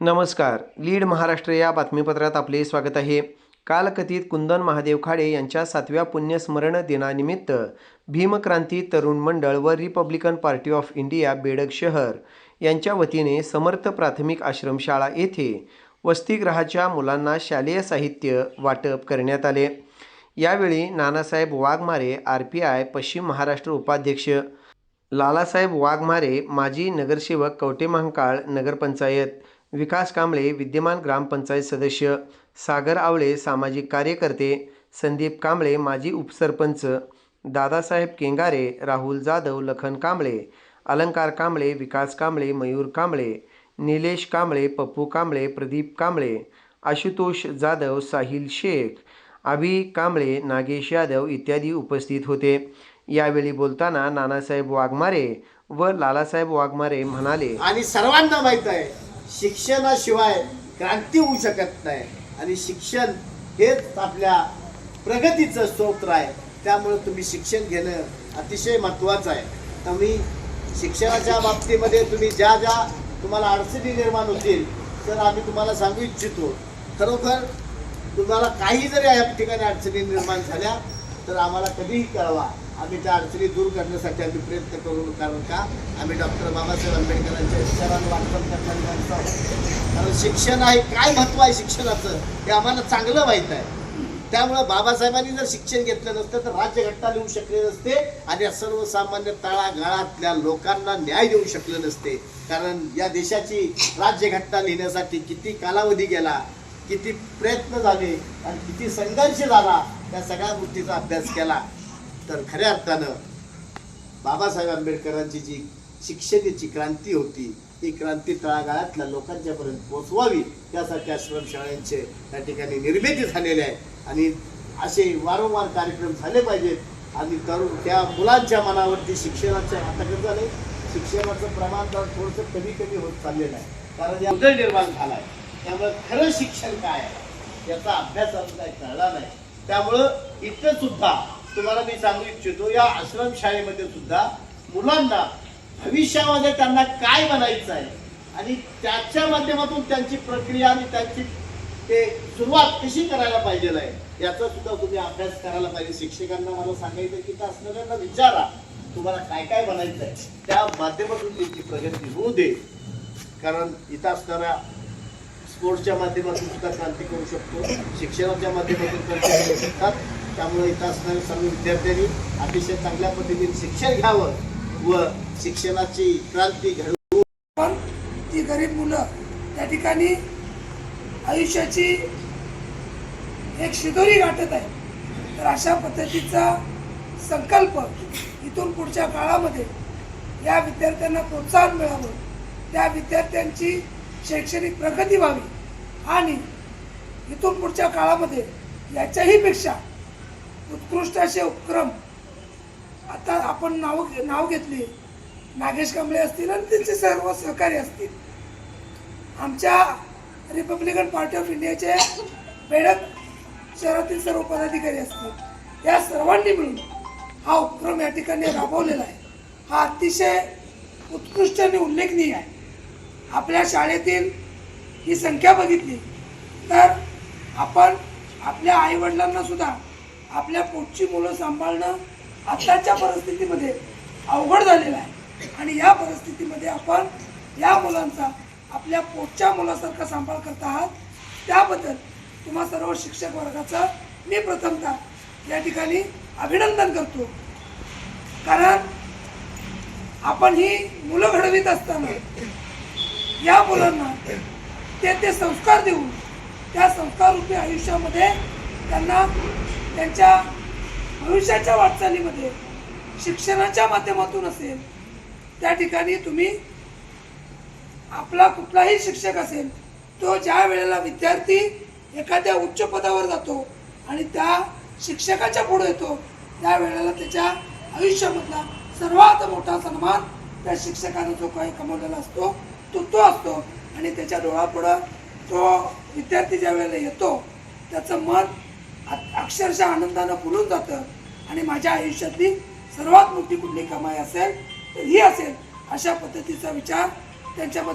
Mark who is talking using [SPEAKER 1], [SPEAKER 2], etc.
[SPEAKER 1] नमस्कार. लीड महाराष्ट्र या बातमीपत्रात आपले स्वागत आहे. कालकथित कुंदन महादेव खाडे यांच्या सातव्या पुण्यस्मरण दिनानिमित्त भीमक्रांती तरुण मंडळ व republican party of India Bedag शहर यांच्या वतीने समर्थ प्राथमिक आश्रमशाळा येथे वसतिगृहाच्या मुलांना शालेय साहित्य वाटप करण्यात आले. यावेळी Nanasaheb Waghmare R P I पश्चिम महाराष्ट्र उपाध्यक्ष लालासाहेब वाघमारे माजी नगरसेवक कवटे महांकाळ नगरपंचायत विकास कांबळे विद्यमान ग्रामपंचायत सदस्य सागर आवळे सामाजिक कार्यकर्ते संदीप कांबळे माजी उपसरपंच दादासाहेब केंगारे राहुल जाधव लखन कांबळे अलंकार कांबळे विकास कांबळे मयूर कांबळे निलेश कांबळे पप्पू कांबळे प्रदीप कांबळे आशुतोष जाधव साहिल शेख अभि कांबळे नागेश यादव इत्यादी उपस्थित होते. यावेळी बोलताना नानासाहेब वाघमारे व लालासाहेब वाघमारे म्हणाले
[SPEAKER 2] आणि सर्वांना माहीत आहे शिक्षणाशिवाय क्रांती होऊ शकत नाही. आणि शिक्षण हेच आपल्या प्रगतीचं स्तोत्र आहे. त्यामुळे तुम्ही शिक्षण घेणं अतिशय महत्त्वाचं आहे. तुम्ही शिक्षणाच्या बाबतीमध्ये तुम्ही ज्या ज्या तुम्हाला अडचणी निर्माण होतील तर आम्ही तुम्हाला सांगू इच्छितो. खरोखर तुम्हाला काही जरी या ठिकाणी अडचणी निर्माण झाल्या तर आम्हाला कधीही कळवा. आम्ही त्या अडचणी दूर करण्यासाठी आम्ही प्रयत्न करू कारण का? आम्ही डॉक्टर बाबासाहेब आंबेडकरांच्या विचारांना वाटप करणारी माणसं आहोत. कारण शिक्षण आहे काय महत्त्व आहे शिक्षणाचं? हे आम्हाला चांगलं माहीत आहे. त्यामुळं बाबासाहेबांनी जर शिक्षण घेतलं नसतं तर राज्यघटना लिहू शकले नसते आणि या सर्वसामान्य तळागाळातल्या लोकांना न्याय देऊ शकले नसते. कारण या देशाची राज्यघटना लिहिण्यासाठी किती कालावधी गेला किती प्रयत्न झाले आणि किती संघर्ष झाला या सगळ्या गोष्टीचा अभ्यास केला. तर खऱ्या अर्थानं बाबासाहेब आंबेडकरांची जी शिक्षणाची क्रांती होती ही क्रांती तळागाळातल्या लोकांच्यापर्यंत पोचवावी पोहोचवावी त्यासाठी आश्रमशाळांचे त्या ठिकाणी निर्मिती झालेली आहे. आणि असे वारंवार कार्यक्रम झाले पाहिजेत. आणि तरुण त्या मुलांच्या मनावरती शिक्षणाच्या हाताकडे झाले शिक्षणाचं प्रमाण तर थोडंसं कमी कमी होत चाललेलं आहे. कारण या उदय निर्माण झाला आहे त्यामुळे खरं शिक्षण काय आहे याचा अभ्यास अजून काही कळला नाही. त्यामुळं इथं सुद्धा तुम्हाला मी सांगू इच्छितो या आश्रमशाळेमध्ये सुद्धा मुलांना भविष्यामध्ये त्यांना काय बनायचं आहे आणि त्याच्या माध्यमातून त्यांची प्रक्रिया आणि त्यांची ते सुरुवात कशी करायला पाहिजे आहे याचा सुद्धा तुम्ही अभ्यास करायला पाहिजे. शिक्षकांना मला सांगायचं की त्या असणाऱ्यांना विचारा तुम्हाला काय काय बनायचं आहे. त्या माध्यमातून त्यांची प्रगती होऊ दे. कारण इथं असणाऱ्या स्पोर्ट्सच्या माध्यमातून सुद्धा क्रांती करू शकतो शिक्षणाच्या माध्यमातून क्रांती करू शकतात. त्यामुळे इथं असणाऱ्या सर्व विद्यार्थ्यांनी अतिशय चांगल्या पद्धतीने शिक्षण घ्यावं व शिक्षणाची क्रांती घडवून
[SPEAKER 3] पण ती गरीब मुलं त्या ठिकाणी आयुष्याची एक शिदोरी गाठत आहे तर अशा पद्धतीचा संकल्प इथून पुढच्या काळामध्ये या विद्यार्थ्यांना प्रोत्साहन मिळावं. त्या विद्यार्थ्यांची शैक्षणिक प्रगती व्हावी आणि इथून पुढच्या काळामध्ये याच्याही पेक्षा उत्कृष्ट असे उपक्रम. आता आपण नाव नाव घेतली. नागेश कांबळे असतील आणि त्यांचे सर्व सहकारी असतील. आमच्या रिपब्लिकन पार्टी ऑफ इंडियाचे बेडक शहरातील सर्व पदाधिकारी असतील. या सर्वांनी मिळून हा उपक्रम या ठिकाणी राबवलेला आहे. हा अतिशय उत्कृष्ट आणि उल्लेखनीय आहे. आपल्या शाळेतील ही संख्या बघितली तर आपण आपल्या आईवडिलांना सुद्धा आपल्या पोटची मुलं सांभाळणं आत्ताच्या परिस्थितीमध्ये अवघड झालेलं आहे. आणि या परिस्थितीमध्ये आपण या मुलांचा आपल्या पोटच्या मुलासारखा सांभाळ करत आहात. त्याबद्दल तुम्हा सर्व शिक्षक वर्गाचं मी प्रथमतः या ठिकाणी अभिनंदन करतो. कारण आपण ही मुलं घडवीत असताना या मुलांना ते ते संस्कार देऊन त्या संस्काररूपी आयुष्यामध्ये त्यांना त्यांच्या भविष्याच्या वाटचालीमध्ये शिक्षणाच्या माध्यमातून असेल त्या ठिकाणी तुम्ही आपला कुठलाही शिक्षक असेल तो ज्या वेळेला विद्यार्थी एखाद्या उच्च पदावर जातो आणि त्या शिक्षकाच्या पुढे येतो त्या वेळेला त्याच्या आयुष्यामधला सर्वात मोठा सन्मान त्या शिक्षकाने जो काही कमवलेला असतो तो तो असतो. आणि त्याच्या डोळापुढं तो विद्यार्थी ज्या वेळेला येतो त्याचं मन अक्षरशः आनंदानं फुलून जातं. आणि माझ्या आयुष्यातली सर्वात मोठी कुठली कमाई असेल तर ही असेल अशा पद्धतीचा विचार त्यांच्याबद्दल